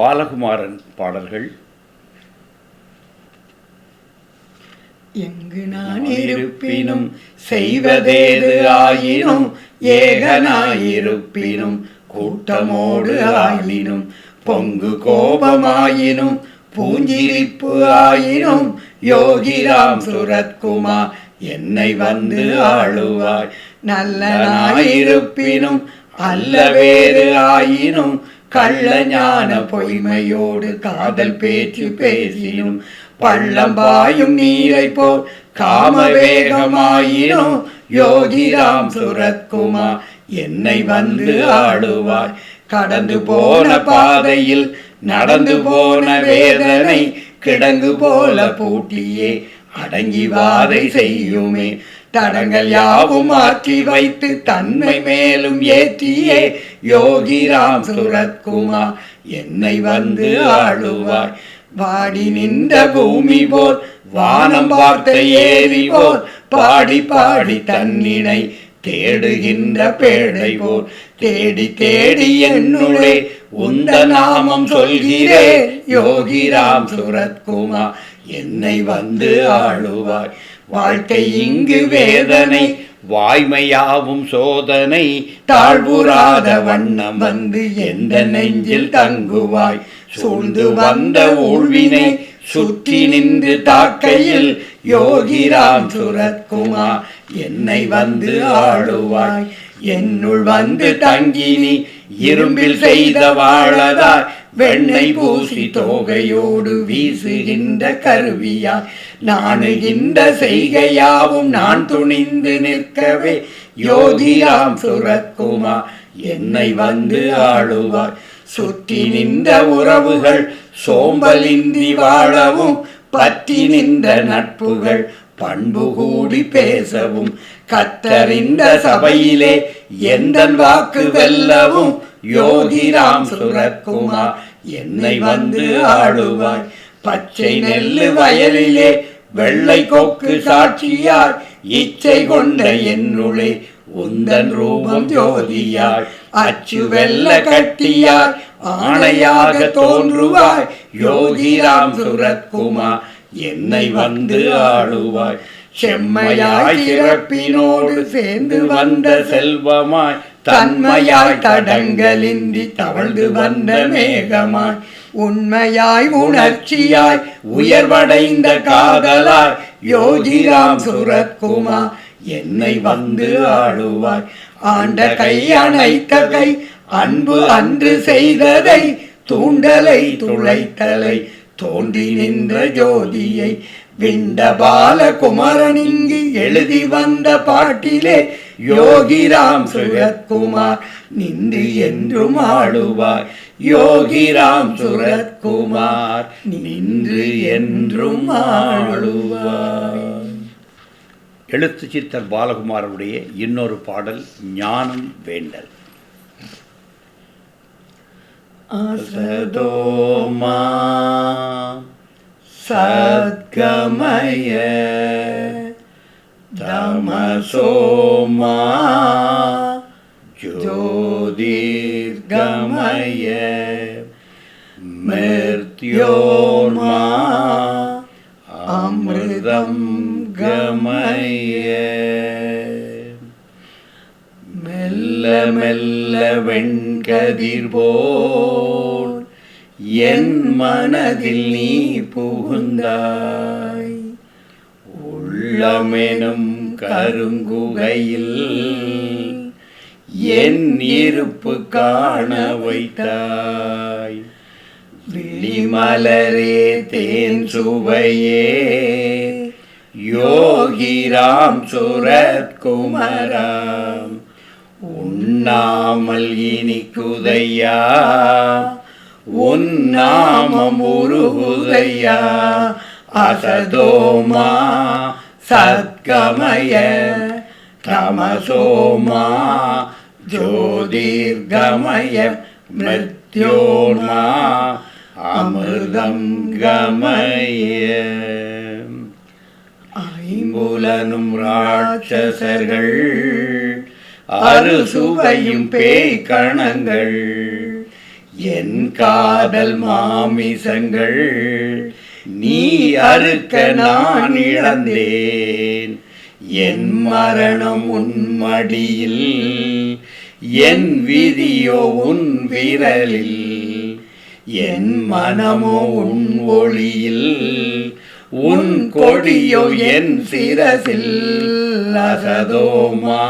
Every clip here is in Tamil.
பாலகுமாரன் பாடல்கள். எங்கு நான் இருப்பினும் செய்வதேது ஆயினும் ஏகனாயிருப்பினும் கூட்டமோடு ஆயினும் பொங்கு கோபமாயினும் பூஞ்சிரிப்பு ஆயினும் யோகிராம் சுரத்குமா என்னை வந்து ஆளுவாய். நல்லனாயிருப்பினும் அல்ல வேறு ஆயினும் கள்ள ஞான பொய்மையோடு காதல் பேச்சு பேசினும் பள்ளம் பாயும் நீரை போல் காம வேகமாயினும் யோகிராம் சுரத்குமா என்னை வந்து ஆடுவாய் கடந்து போன பாதையில் நடந்து போன வேதனை கிடங்கு போல பூட்டியே அடங்கி வாதை செய்யுமே. தடங்கள் யாவும் மாற்றி வைத்து தன்மை மேலும் ஏற்றியே. யோகிராம் சுரத்குமா என்னை வந்து ஆளுவாய் வாடி நின்ற பூமி போல் வானம் பார்த்த ஏறி போல் பாடி பாடி தன்னினை தேடுகின்ற பேடை போல். தேடி தேடி என்னுடைய உந்த நாமம் சொல்கிறே. யோகிராம் சுரத்குமா என்னை வந்து ஆளுவாய் வாழ்க்கை இங்கு வேதனை வாய்மையாவும் சோதனை தாழ்வுறாத வண்ணம் வந்து எந்த நெஞ்சில் தங்குவாய்? சூழ்ந்து வந்த ஊழ்வினை சுற்றி நின்று தாக்கையில் யோகிராம் சுரத்குமா என்னை வந்து ஆளுவாய். என்னுள் வந்து தங்கினி இரும்பில் செய்த வாழதாய். வெண்ணை பூசி தோகையோடு வீசுகின்ற கருவியாய் நாணுகின்ற செய்கையாவும் நான் துணிந்து நிற்கவே யோகியாம் சுரக்குமா? என்னை வந்து ஆளுவார். சுற்றி நின்ற உறவுகள் சோம்பலின்றி வாழவும் பற்றி நின்ற நட்புகள் பண்பு கூடி பேசவும் கத்தறிந்த சபையிலே எந்த வாக்கு வெல்லவும் யோகிராம் சுரக்குமா என்னை வந்து ஆடுவாய் பச்சை நெல்லு வயலிலே வெள்ளை கொக்கு சாட்சியாய். இச்சை கொண்ட என்னுளே உந்தன் ரூபம் ஜோதியாய். அச்சு வெல்ல கட்டியாய் ஆணையாக தோன்றுவாய். யோகிராம் சுரத்குமா என்னை வந்து ஆளுவாய். செம்மையாய் சிறப்பினோடு சேர்ந்து வந்த செல்வமாய். தன்மையாய் தடங்களின்றி தவழ்ந்து வந்த மேகமாய் உண்மையாய் உணர்ச்சியாய் உயர்வடைந்த காதலாய் யோகிராம் சுரத்குமா என்னை வந்து ஆளுவாய். ஆண்ட கை அணைத்த கை அன்பு அன்று செய்ததை தூண்டலை துளைத்தலை தோன்றி நின்ற ஜோதியை விண்ட பால குமரனிங்கு எழுதி வந்த பாட்டிலே யோகிராம் சுரத்குமார் நின்று என்றும் ஆளுவாய். யோகிராம் சுரத்குமார் நின்று என்றும் ஆளுவாய். எழுத்து சித்தர் பாலகுமாரனுடைய இன்னொரு பாடல் ஞானம் வேண்டல். அசதோமா சத்கமய தமசோமா ஜோதிர்கமய மிருத்யோர்மா அமிர்தம் கமய மெல்ல மெல்ல வெண்கதிர் போல் என் மனதில் நீ புகுந்தாய் உள்ளமெனும் கருங்குகையில் என் இருப்பு காண வைத்தாய். விழிமலரே தேன் சுவையே யோகிராம் சுரத்குமராம் உண்ணாமல் இனிக்குதையா உன்னாமம் உருகுதையா அசதோமா சத்கமய தமசோமா ஜோதிர்கமய மிருத்யோர்மா அமிர்தம் கமய. ஐம்புலனும் ராட்சசர்கள் அறுசுவையும் பேய் கணங்கள் என் காதல் மாமிசங்கள் நீ அறுக்க நான் இழந்தேன். என் மரணம் உன்மடியில் என் விதியோ உன் விரலில் என் மனமோ உன் ஒளியில் உன் கொடியோ என் சிரசில். அசதோமா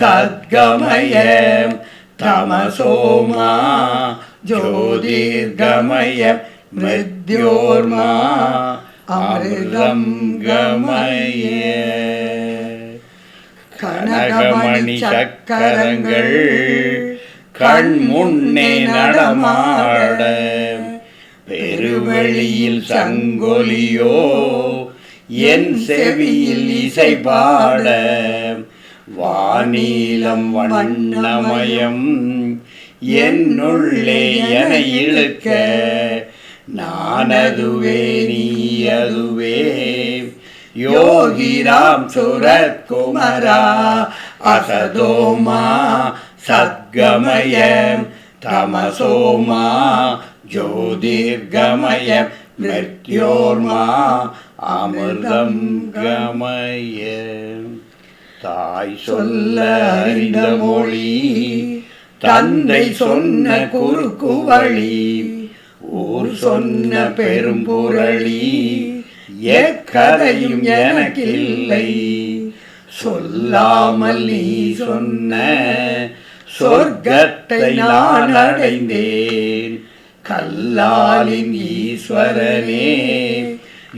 சத்கமயம் தமசோமா ஜோதிர்கமயம் மிருத்யோர்மா அமிர்தம் கமய கனகமணி சக்கரங்கள் கண் முன்னே நடமாட பெருவெளியில் சங்கொலியோ என் செவியில் இசை பாட வானீலம் வண்ணமயம் என்னுள்ளே என இழுக்க நானதுவே நீ அதுவே யோகிராம் சுரத்குமரா அசதோமா சத்கமய தமசோமா ஜோதிர்கமய மிருத்யோர்மா அமிர்தம் கமய தாய் சொல்ல அறிந்த மொழி தந்தை சொன்ன குறுக்கு வழி சொன்ன பெரும்புரளி எக்கதையும் எனக்கில்லை. சொல்லாமல் நீ சொன்ன சொர்க்கத்தை நான் அடைந்தேன். கல்லாலின் ஈஸ்வரனே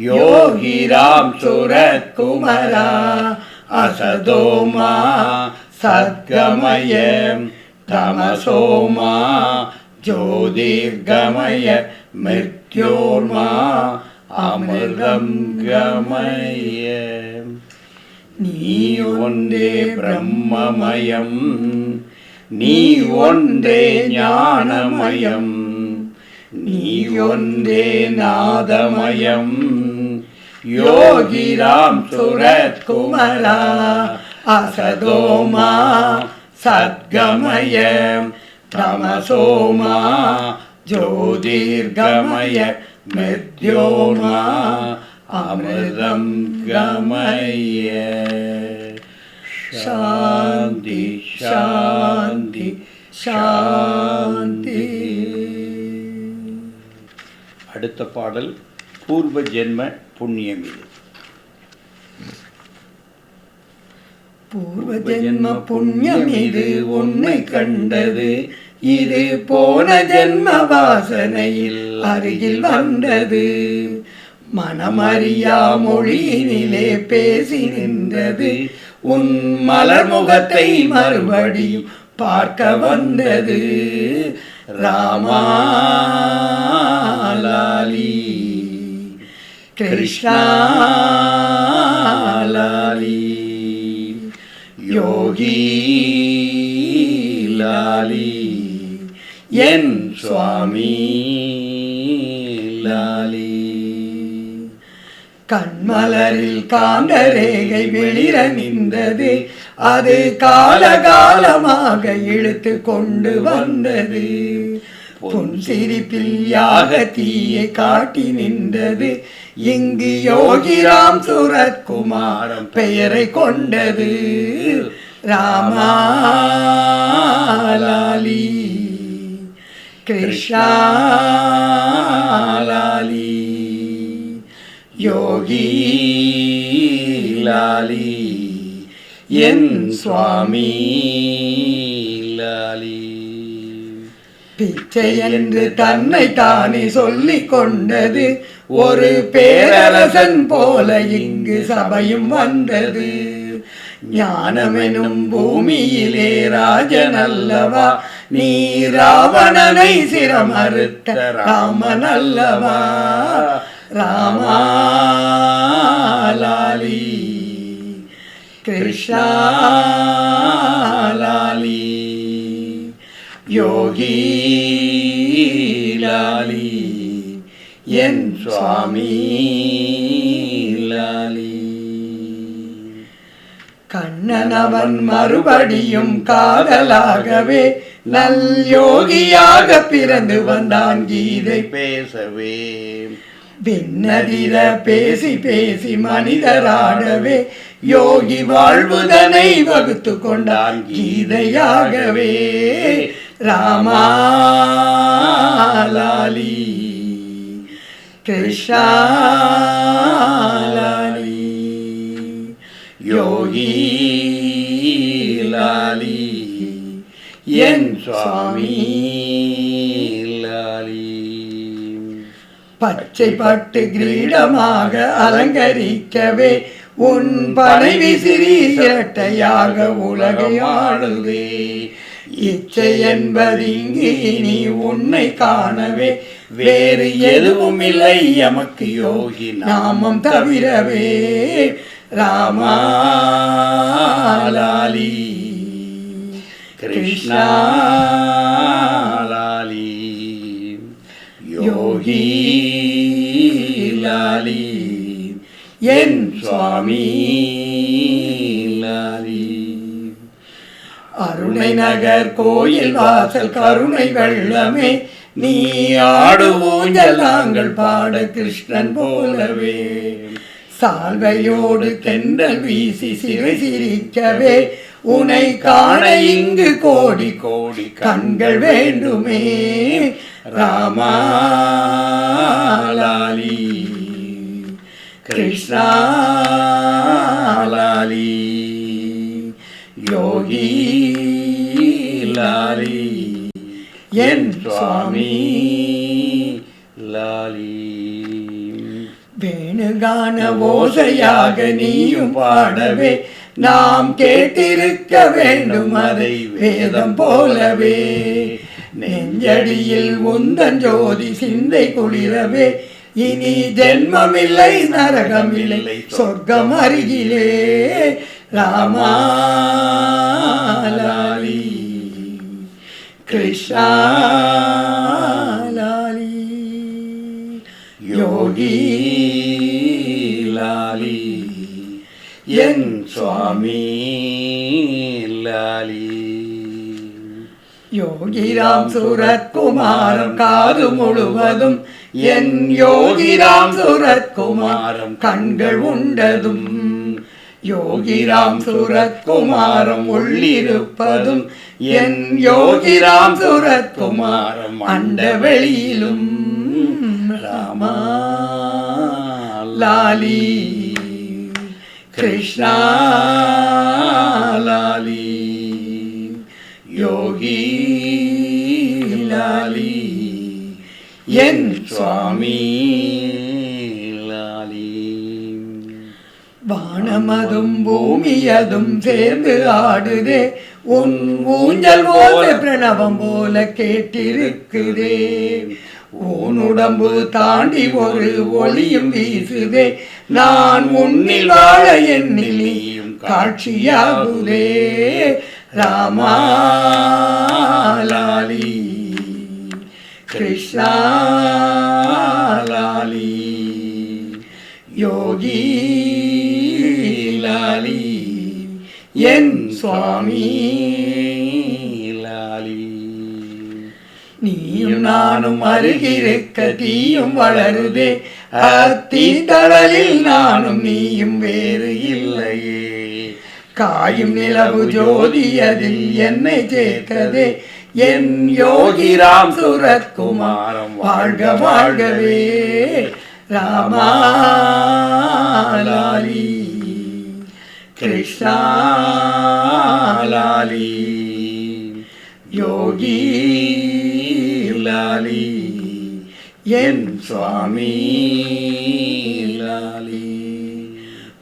யோகிராம் சுரத்குமரா அசதோமா சத்கமயம் தமசோமா ஜோதிர்கமய மிருத்யோர்மா அமிர்தம் கமய நீ ஒன்றே பிரம்மமயம் நீ ஒன்றே ஞானமயம் நீ ஒன்றே நாதமயம் யோகிராம் சுரத்குமரா அசதோமா சத்கமயம் தமசோமா ஜோதிர்கமய மிருத்யோமா அமிர்தம் கமய. சாந்தி சாந்தி சாந்தி. அடுத்த பாடல் பூர்வ ஜென்ம புண்ணியம் இது. பூர்வ ஜென்ம புண்ணியம் இது உன்னை கண்டது. இது போன ஜென்ம வாசனையில் அருகில் வந்தது. மனமறியா மொழியினிலே பேசி நின்றது. உன் மலர் முகத்தை மறுபடியும் பார்க்க வந்தது. ராமாலாலி கிருஷ்ணாலாலி யோகி என் சுவாமி லாலி. கண்மலரில் காந்தரேகை வெளிர நின்றது. அது காலகாலமாக இழுத்து கொண்டு வந்தது. பொன் சிரிப்பில் யாக தீயை காட்டி நின்றது. இங்கு யோகிராம் சுரத்குமாரம் பெயரை கொண்டது. ராமாலாலி கிருஷ்ணாலாலி யோகி லாலி என் சுவாமி லாலி பிச்சை என்று தன்னை தானே சொல்லிக் கொண்டது. ஒரு பேரரசன் போல இங்கு சபையும் வந்தது. ஞானமெனும் பூமியிலே ராஜன் அல்லவா? நீ ராவணனை சிரமறுத்த ராமன் அல்லவா? ராமாலாலி. கிருஷ்ணாலாலி. யோகி லாலி என் சுவாமி லாலி கண் கண்ணன் அவன் மறுபடியும் காதலாகவே நல் யோகியாக பிறந்து வந்தான் கீதை பேசவே. பின்னதிர பேசி பேசி மனிதராடவே யோகி வாழ்வுதனை வகுத்து கொண்டான் கீதையாகவே. ராமாலாலி கிருஷ்ணாலாலி யோகி லாலி என் சுவாமி லாலி. பச்சை பட்டு கிரீடமாக அலங்கரிக்கவே உன் பனை விசிறி இரட்டையாக உலகை ஆளுதே. இச்சை என்பது இங்கு இனி உன்னை காணவே வேறு எதுவும் இல்லை. எமக்கு யோகி நாமம் தவிரவே. ராமாலாலி கிருஷ்ணா யோகி லாலி என் சுவாமி லாலி அருணை நகர் கோயில் வாசல் கருணை வெள்ளமே நீ ஆடு பாட கிருஷ்ணன் போலவே சால்வையோடு தென்றல் வீசி சிறை சிரிக்கவே உனை காண இங்கு கோடி கோடி கண்கள் வேண்டுமே. ராமாலாலி கிருஷ்ணாலாலி யோகி லாலி. என் சுவாமி லாலி. வேணுகான ஓசையாக நீயும் பாடவே. நாம் கேட்டிருக்க வேண்டும் அதை வேதம் போலவே. நெஞ்சடியில் உந்தன் ஜோதி சிந்தை குளிரவே. இனி ஜென்மமில்லை நரகமில்லை சொர்க்கம் அருகிலே. ராமாலாலி கிருஷ்ணாலாலி யோகி லாலி. என் சுவாமி லாலி. யோகிராம் சுரத்குமாரம் காது முழுவதும். என் யோகிராம் சுரத்குமாரம் கண்கள் உண்டதும். யோகிராம் சுரத்குமாரம் உள்ளிருப்பதும். என் யோகிராம் சுரத்குமாரம் அண்ட வெளியிலும். ராமா லாலி. கிருஷ்ணா லாலி யோகி லாலி என் சுவாமி லாலி வானமதும் பூமியதும் சேர்ந்து ஆடுதே உன் ஊஞ்சல் போல பிரணவம் போல கேட்டிருக்குதே. உன் உடம்பு தாண்டி ஒரு ஒளியும் வீசுதே. நான் உன்னில் வாழ எண்ணில் நீயும் காட்சியாகுதே. ராமாலாலி கிருஷ்ணாலாலி யோகி லாலி. என் சுவாமி. நீயும் நானும் அருகிருக்க தீயும் வளருதே. அத்தீ தடலில் நானும் நீயும் வேறு இல்லையே. காயும் நிலவு ஜோதி அதில் என்னை சேர்க்கதே என் யோகிராம் சுரத்குமாரம் வாழ்க வாழ்கவே. ராமாலாலி கிருஷ்ணாலாலி யோகி லாலி என் சுவாமி லாலி.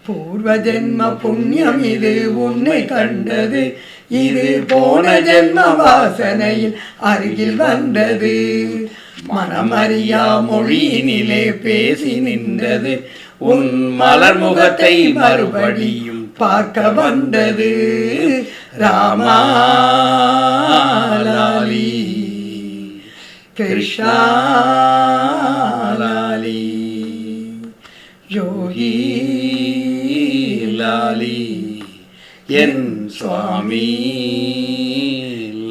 பூர்வ ஜென்ம புண்ணியம் இது உன்னை கண்டது. இது போன ஜென்ம வாசனையில் அருகில் வந்தது. மனமறியா மொழியினிலே பேசி நின்றது. உன் மலர் முகத்தை மறுபடியும் பார்க்க வந்தது. ராமாலாலி கிருஷ்ணாலாலி யோகி லாலி என் சுவாமி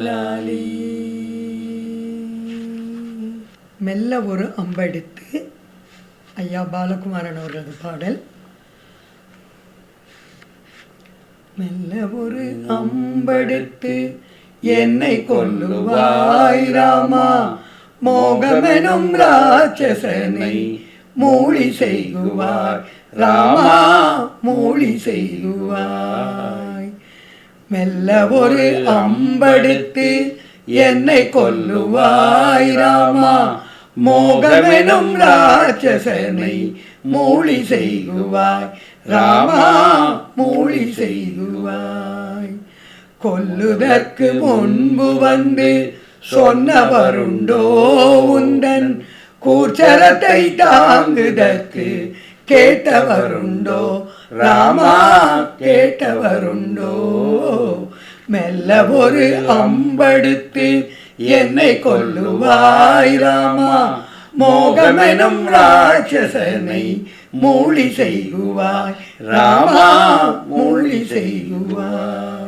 லாலி மெல்ல ஒரு அம்பெடுத்து ஐயா பாலகுமாரன் அவர்களது பாடல். மெல்ல ஒரு அம்பெடுத்து என்னை கொல்லுவாய் ராமா. மோகமெனும் ராட்சசனை மூழி செய்குவார் ராமா மூழி செய்குவாய். மெல்ல ஒரு அம்படுத்து என்னை கொல்லுவாய் ராமா. மோகமெனும் ராட்சசனை மூழி செய்குவாய். ராமா மூழி செய்குவாய். கொல்லுதற்கு முன்பு வந்து சொன்னவருண்டோ உந்தன் கூச்சரத்தை தாங்குதற்கு கேட்டவருண்டோ ராமா கேட்டவருண்டோ. மெல்ல ஒரு அம்படுத்து என்னை கொல்லுவாய் ராமா. மோகமெனும் ராட்சசனை மூழி செய்குவாய் ராமா மூழி செய்குவாய்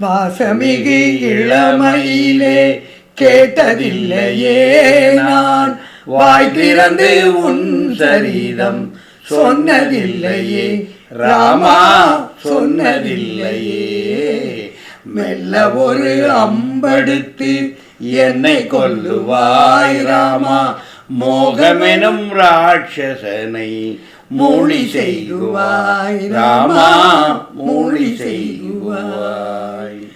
வாசமிகு இளமையிலே கேட்டதில்லையே நான். வாய் திறந்து உன் சரீரம் சொன்னதில்லையே. ராமா சொன்னதில்லையே. மெல்ல ஒரு அம்படுத்து என்னை கொல்லுவாய் ராமா. மோகமெனும் ராட்சசனை மூடி செய்குவாய் ராமா மூடி செய்குவாய்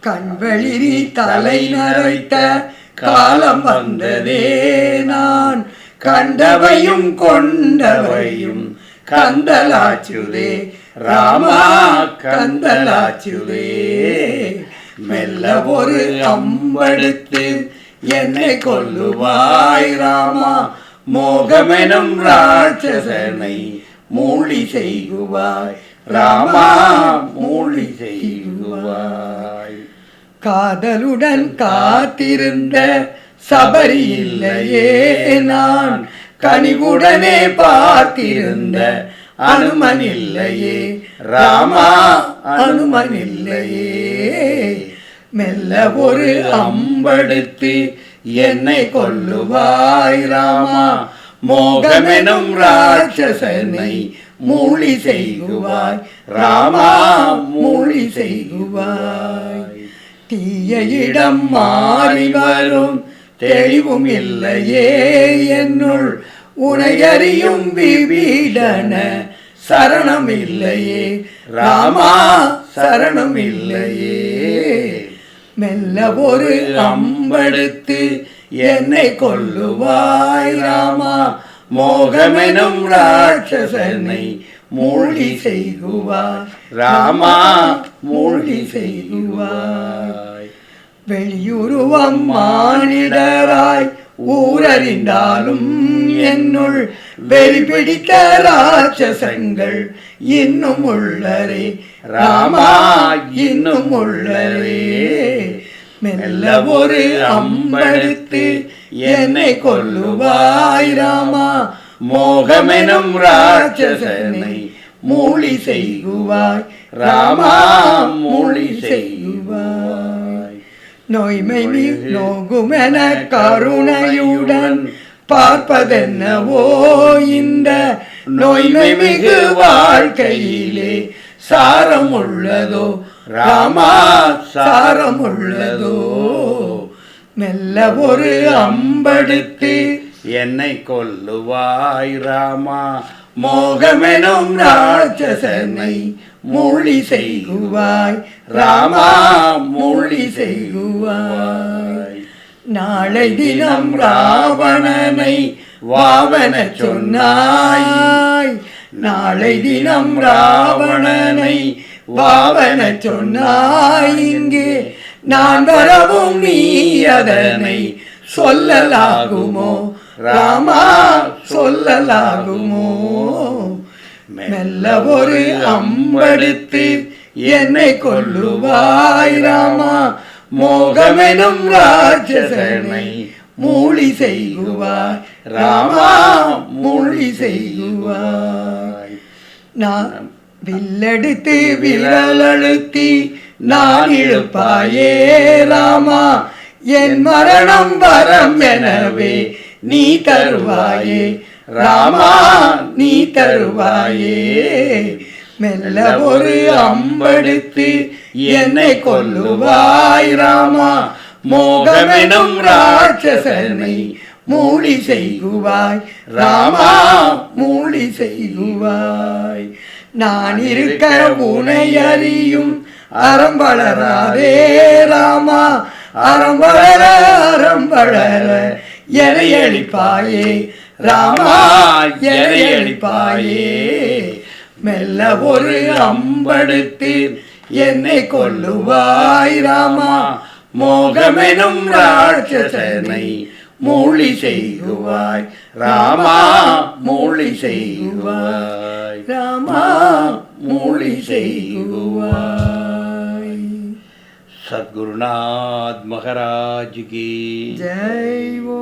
கண்வெளிரி தலை நரைத்த காலம் வந்ததே நான். கண்டவையும் கொண்டவையும் கந்தலாச்சுதே. ராமா கந்தலாச்சுதே. மெல்ல ஒரு அம்படுத்து என்னை கொல்லுவாய் ராமா. மோகமெனும் ராட்சசனை மூடி செய்குவாய். ராமா மூடி செய்குவாய். காதலுடன் காத்திருந்த சபரி இல்லையே நான். கனிவுடனே பார்த்திருந்த அனுமன் இல்லையே. ராமா அனுமன் இல்லையே. மெல்ல ஒரு பயன்படுத்தி என்னை கொல்லுவாய் ராமா. மோகமெனும் ராட்சசனை மூழி செய்குவாய். ராமா மூழி செய்குவாய். தீய இடம் மாறி வரும். தெளிவும் இல்லையே என்னுள். உனையறியும் விபீடன சரணம் இல்லையே. ராமா சரணம் இல்லையே. மெல்ல ஒரு அம்படுத்து என்னை கொல்லுவாய் ராமா. மோகமெனும் ராட்சசனை மூழ்கி செய்குவார் ராமா மூழ்கி செய்குவாய். வெளியுருவம் மானிடராய் ஊரறிந்தாலும் என்னுள் வெறி பிடித்த ராட்சசங்கள் இன்னும் உள்ளரே. ராமா இன்னும் உள்ளரே. மெல்ல ஒரு அம்படுத்து என்னை கொல்லுவாய் ராமா. மோகமெனும் ராட்சசனை மூடி செய்குவாய். ராமா மூடி செய்குவாய். நோய்மை நோகுமென கருணையுடன் பார்ப்பதென்னவோ இந்த நோய்மை மிகு வாழ்க்கையிலே சாரம் உள்ளதோ ராமா சாரம் உள்ளதோ மெல்ல ஒரு அம்படுத்து என்னை கொல்லுவாய் ராமா. மோகமெனும் ராட்சசனை மூழி செய்குவாய் ராமா மூழி செய்குவாய். நாளை தினம் ராவணனை வாவன சொன்னாய். நாளை தினம் ராவணனை வாவன சொன்னாய். இங்கே நான் வரவும் நீ அதனை சொல்லலாகுமோ? ராமா சொல்லலாகுமோ? மெல்ல ஒரு அம்படுத்து என்னை கொல்லுவாய் ராமா. மோகமெனும் ராட்சசனை மூளி செய்குவாய். ராமா மூடி செய்குவாய் நான் வில்லெடுத்து விரலழுத்தி நான் இழுப்பாயே ராமா. என் மரணம் வரம் எனவே நீ தருவாயே. ராமா நீ தருவாயே. மெல்ல ஒரு அம்பெடுத்து என்னை கொல்லுவாய் ராமா. மோகமெனும் ராட்சசனை மூடி செய்குவாய். ராமா மூடி செய்குவாய். நான் இருக்க உனை அறியும். அறம் வளராதே ராமா. அறம் வளர அறம் வளர. எதை அளிப்பாயே ராமா. எதை அளிப்பாயே. மெல்ல ஒரு அம்படுத்து என்னை கொல்லுவாய் ராமா. மோகமெனும் ராட்சசனை மூழி செய்குவாய் ராமா மூழி செய்குவாய் ராமா மூழி செய்குவாய் சத்குருநாத் மகாராஜ் கி ஜெய் ஓ